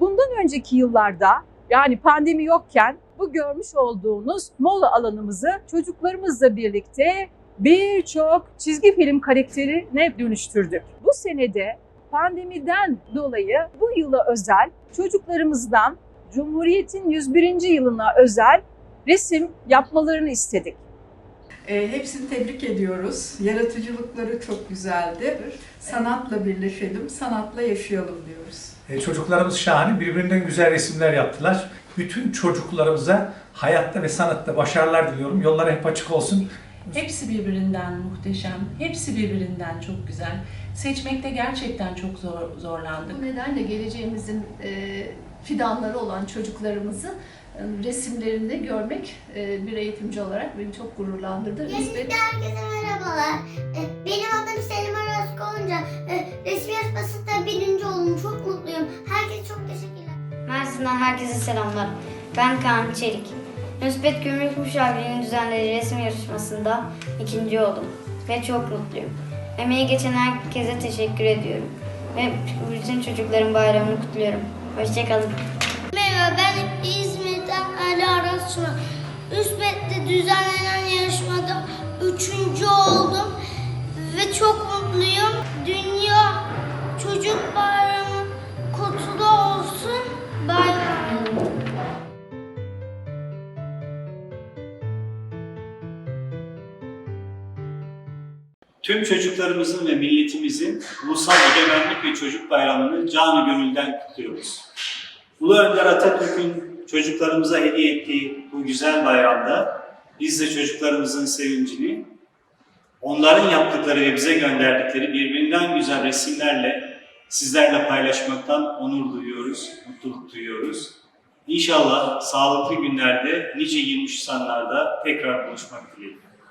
Bundan önceki yıllarda yani pandemi yokken bu görmüş olduğunuz mola alanımızı çocuklarımızla birlikte birçok çizgi film karakterine dönüştürdük. Bu senede pandemiden dolayı bu yıla özel çocuklarımızdan Cumhuriyet'in 101. yılına özel resim yapmalarını istedik. E, hepsini tebrik ediyoruz. Yaratıcılıkları çok güzeldi. Sanatla birleşelim, sanatla yaşayalım diyoruz. E, çocuklarımız şahane, birbirinden güzel resimler yaptılar. Bütün çocuklarımıza hayatta ve sanatta başarılar diliyorum. Yolları hep açık olsun. Hepsi birbirinden muhteşem, hepsi birbirinden çok güzel. Seçmekte gerçekten çok zor, zorlandık. Bu nedenle geleceğimizin e, fidanları olan çocuklarımızı e, resimlerinde görmek e, bir eğitimci olarak beni çok gururlandırdı. Öncelikle herkese merhabalar. Ee, Benim adım Selim Aras Gonca. Ee, Resim yarışmasında birinci oldum. Çok mutluyum. Herkese çok teşekkürler. Mersin'den herkese selamlar. Ben Kaan Çelik. Müspet Gümrük Müşavirliği'nin düzenlediği resim yarışmasında ikinci oldum. Ve çok mutluyum. Emeği geçen herkese teşekkür ediyorum. Ve bütün çocukların bayramını kutluyorum. Hoşçakalın. Merhaba ben İzmir'den Ali Arasma. Üsmet'te düzenlenen yarışmada üçüncü oldum. Ve çok mutluyum. Dünya Çocuk Bayramı Tüm çocuklarımızın ve milletimizin Ulusal Egemenlik ve Çocuk Bayramı'nı canı gönülden kutluyoruz. Ulu Önder Atatürk'ün çocuklarımıza hediye ettiği bu güzel bayramda biz de çocuklarımızın sevincini, onların yaptıkları ve bize gönderdikleri birbirinden güzel resimlerle sizlerle paylaşmaktan onur duyuyoruz, mutluluk duyuyoruz. İnşallah sağlıklı günlerde nice 23 Nisanlarda tekrar buluşmak dileğiyle.